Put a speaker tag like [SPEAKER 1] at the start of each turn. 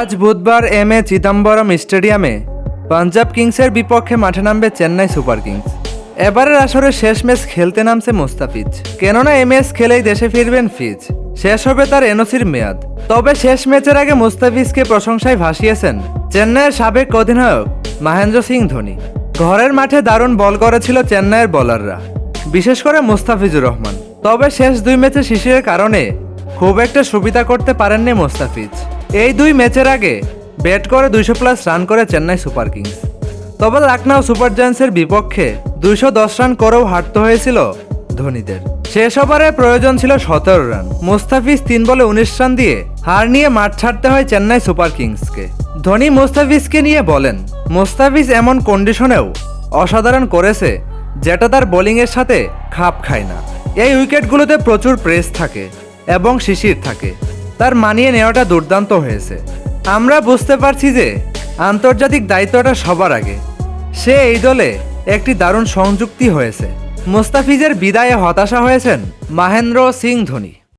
[SPEAKER 1] আজ বুধবার M A Chidambaram স্টেডিয়ামে পাঞ্জাব কিংসের বিপক্ষে মাঠে নামবে চেন্নাই সুপার কিংস। এবারের আসরে শেষ ম্যাচ খেলতে নামছে মুস্তাফিজ। কেননা এই ম্যাচ খেলেই দেশে ফিরবেন ফিজ। শেষ হবে তার এনওসির মেয়াদ। তবে শেষ ম্যাচের আগে মুস্তাফিজকে প্রশংসায় ভাসিয়েছেন চেন্নাইয়ের সাবেক অধিনায়ক মহেন্দ্র সিং ধোনি। ঘরের মাঠে দারুণ বল করেছিল চেন্নাইয়ের বোলাররা বিশেষ করে মুস্তাফিজুর রহমান। তবে শেষ দুই ম্যাচে শিশিরের কারণে খুব একটা সুবিধা করতে পারেননি মোস্তাফিজ। এই দুই ম্যাচের আগে ব্যাট করে দুইশো প্লাস রান করে চেন্নাই সুপার কিংস। তবে লখনৌ সুপার জায়ান্টসের বিপক্ষে দুইশো দশ রান করেও হারতে হয়েছিল ধোনিদের। শেষ ওভারে প্রয়োজন ছিল সতেরো রান। মোস্তাফিজ তিন বলে উনিশ রান দিয়ে হার নিয়ে মাঠ ছাড়তে হয় চেন্নাই সুপার কিংসকে। ধোনি মোস্তাফিজকে নিয়ে বলেন, মোস্তাফিজ এমন কন্ডিশনেও অসাধারণ করেছে যেটা তার বোলিংয়ের সাথে খাপ খায় না। এই উইকেটগুলোতে প্রচুর প্রেস থাকে। এবং শিশির থাকে। তার মানিয়ে নেওয়াটা দুর্দান্ত হয়েছে। আমরা বুঝতে পারছি যে আন্তর্জাতিক দায়িত্বটা সবার আগে। সে এই দলে একটি দারুণ সংযুক্তি হয়েছে। মুস্তাফিজের বিদায়ে হতাশা হয়েছেন মাহেন্দ্র সিং ধোনি।